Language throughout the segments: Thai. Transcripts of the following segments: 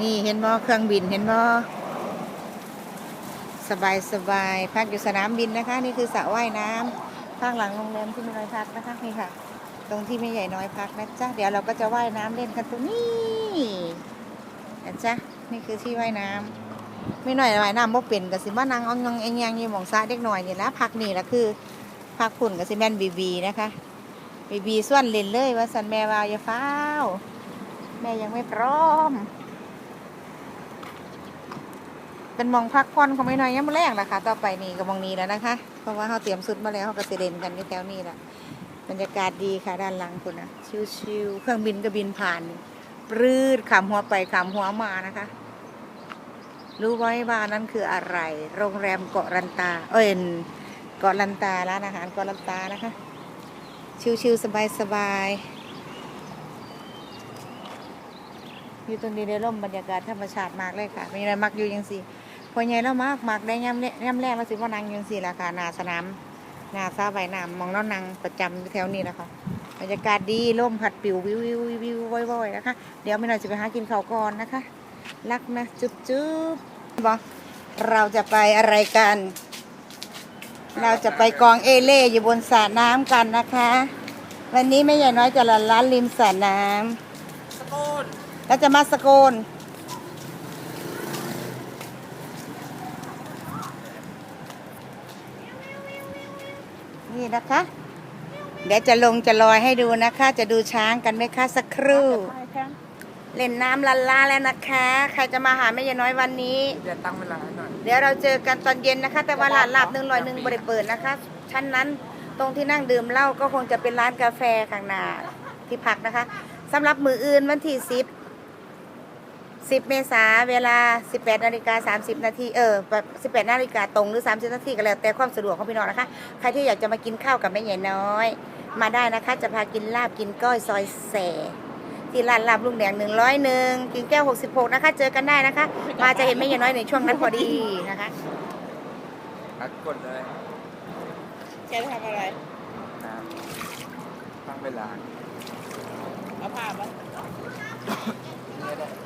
นี่เห็นบ่เครื่องบินเห็นบ่สบายสบายพักอยู่สนามบินนะคะ นี่คือสระว่ายน้ำข้างหลังโรงแรมที่มีน้อยพักนะคะนี่ค่ะ ตรงที่แม่ใหญ่น้อยพักนะจ๊ะเดี๋ยวเราก็จะว่ายน้ำเล่นกันตรงนี้นะจ๊ะนี่คือที่ว่ายน้ำไม่หน่อยว่ายน้ำบ่เป็นกับสิบ้านางอ่องงองแองแยงยู่หมองซ้าเด็กหน่อยนี่ละพักนี่ละคือพักฝุ่นกับสิแมนบีบีนะคะบีบีส่วนเล่นเลยว่าสันแม่วาวอย่าฟ้าวแม่ยังไม่พร้อม เป็นมองพักผ่อนของไม่น้อยยังไม่แรกนะคะต่อไปนี่กับมองนี้แล้วนะคะ เพราะว่าเขาเตรียมสุดมาแล้วเขาก็สิเล่นกันที่แถวนี้แหละบรรยากาศดีค่ะด้านหลังคุณนะชิวๆเครื่องบินก็บินผ่านปรืดขำหัวไปขำหัวมานะคะ รู้ไว้ว่านั่นคืออะไร โรงแรมเกาะลันตา เอ้ยเกาะลันตาร้านอาหารเกาะลันตานะคะ ชิวๆสบายๆอยู่ตรงนี้ได้ร่มบรรยากาศธรรมชาติมากเลยค่ะมีอะไรมักอยู่ยังสิ พอใหญ่แล้วมากมักได้ย่ำเละย่ำแรกแล้วสิว่านางยังสิล่ะค่ะหนาสนามหนาซาใบหนามมองแล้วนางประจำอยู่แถวนี้นะคะบรรยากาศดีร่มผัดปิววิววิววิววิวว่อยๆนะคะ เดี๋ยวไม่น่อยจะไปหากินข้าวก่อนนะคะ รักนะจุ๊บจุ๊บบอกเราจะไปอะไรกัน เราจะไปกองเอเล่อยู่บนสระน้ำกันนะคะ วันนี้แม่ใหญ่น้อยจะละล้านริมสระน้ำสโกนแล้วจะมาสโกน นี่นะคะ เดี๋ยวจะลงจะลอยให้ดูนะคะ จะดูช้างกันไหมคะสักครู่ เล่นน้ำลันลาแล้วนะคะ ใครจะมาหาแม่ยายน้อยวันนี้ เดี๋ยวตั้งเวลาหน่อย เดี๋ยวเราเจอกันตอนเย็นนะคะ แต่ว่าร้านลาบหนึ่งลอยหนึ่งบริเปิดนะคะ ชั้นนั้นตรงที่นั่งดื่มเหล้าก็คงจะเป็นร้านกาแฟข้างหน้าที่พักนะคะสำหรับมืออื่นวันที่สิบ สิบเมษาเวลา 18นาฬิกา30 นาทีเออแบบ18นาฬิกาตรงหรือ 30 นาทีก็แล้วแต่ความสะดวกของพี่น้องนะคะ ใครที่อยากจะมากินข้าวกับแม่ใหญ่น้อย มาได้นะคะ จะพากินลาบกินก้อยซอยแสที่ร้านลาบลุงแดงหนึ่งร้อยหนึ่งกินแก้วหกสิบหกนะคะ เจอกันได้นะคะ มาจะเห็นแม่ยายน้อยในช่วงนั้นพอดีนะคะพักกดเลยแกทำอะไรน้ำตั้งเวลาเอาผ้ามา เนี่ยได้เ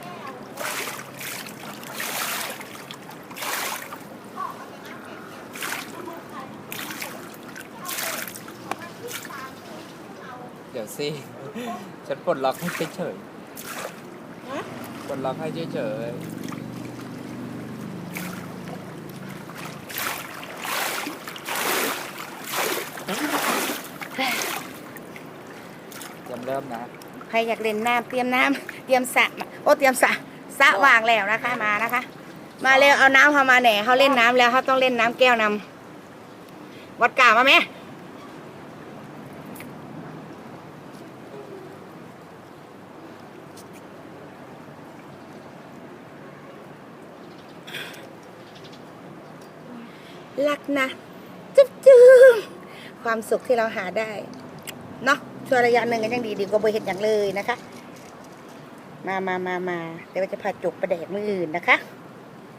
ดี๋ยวสิ ฉันปลดล็อกให้เฉยๆปลดล็อกให้เฉยๆจำเริ่มนะ ใครอยากเล่นน้ำเตรียมน้ำเตรียมสระมาโอ้เตรียมสระสระว่างแล้วนะคะมานะคะ มาเร็วเอาน้ำเขามาแหน่เขาเล่นน้ำแล้วเขาต้องเล่นน้ำแก้วนำวัดกามาไหม รักนะจุ๊บจุ๊บความสุขที่เราหาได้เนาะช่วงระยะหนึ่งก็ยังดีดีกว่าบริเห็นอย่างเลยนะคะ มามามามาเดี๋ยวจะพาจุกประแดกมืออื่นนะคะ